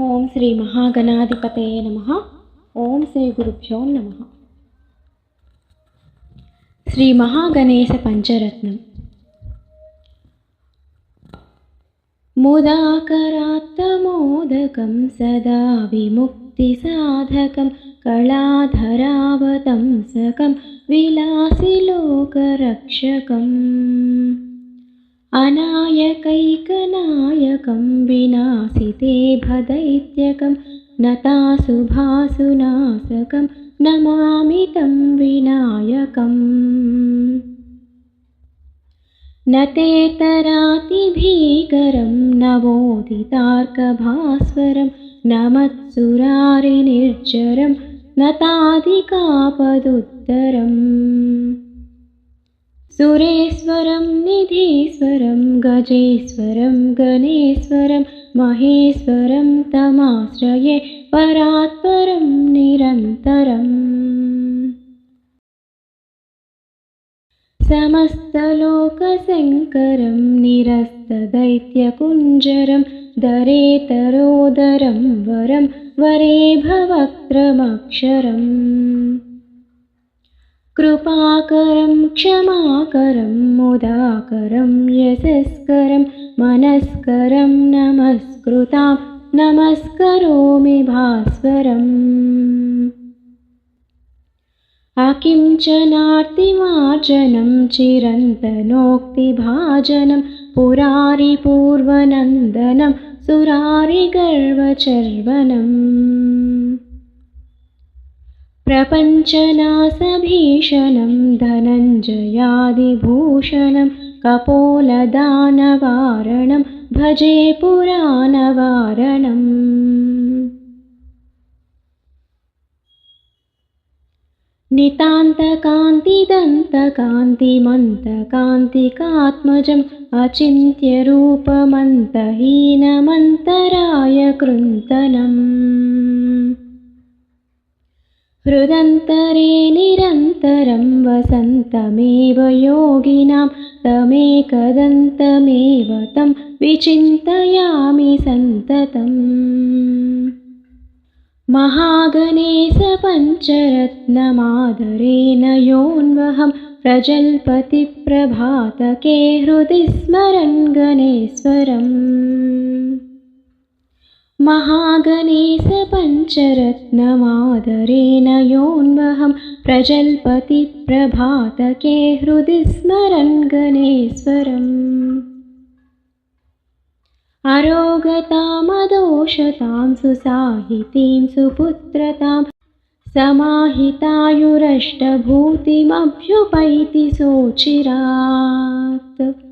ఓం శ్రీ మహాగణాధిపతయ నమ. ఓం శ్రీ గురుభ్యో నమ. శ్రీ మహాగణేశ పంచరత్నం. ముదాకరాత్తమోదకం సదా విముక్తిసాధకం కళాధరావతం సకం విలాసిలోకరక్షకం. अनायकैकनायकं विनाशिते भदैत्यकं नताशुभासुनाशकं नमामि तं विनायकम्। न तेतरातिभीकरं नवोदितार्कभास्वरं न मत्सुरारिनिर्जरं न तादिकापदुत्तरम्। सुरेश्वरं निधीश्वरं गजेश्वरं गणेश्वरं महेश्वरं तमाश्रये परात्परं निरन्तरम्। समस्तलोकशङ्करं निरस्तदैत्यकुञ्जरं दरेतरोदरं वरं वरे भवक्त्रमक्षरम् कृपाकरं क्षमाकरं मुदाकरं यशस्करं मनस्करं नमस्कृतां नमस्करोमि भास्वरम्। अकिञ्चनार्तिमार्जनं चिरन्तनोक्तिभाजनं पुरारिपूर्वनन्दनं सुरारिगर्वचर्वनम्। प्रपञ्चनासभीषणं धनञ्जयादिभूषणं कपोलदानवारणं भजे पुराणवारणम्। नितान्तकान्तिदन्तकान्तिमन्तकान्तिकात्मजम् अचिन्त्यरूपमन्तहीनमन्तराय कृन्तनम् हृदन्तरे निरन्तरं वसन्तमेव योगिनां तमेकदन्तमेव तं विचिन्तयामि सन्ततम्। महागणेशपञ्चरत्नमादरेण योऽन्वहं प्रजल्पतिप्रभातके हृदि स्मरन् गणेश्वरम् महागणेशपञ्चरत्नमादरेण योऽन्वहं प्रजल्पतिप्रभातके हृदि स्मरन् गणेश्वरम्। अरोगतामदोषतां सुसाहितीं सुपुत्रतां समाहितायुरष्टभूतिमभ्युपैति सोचिरात्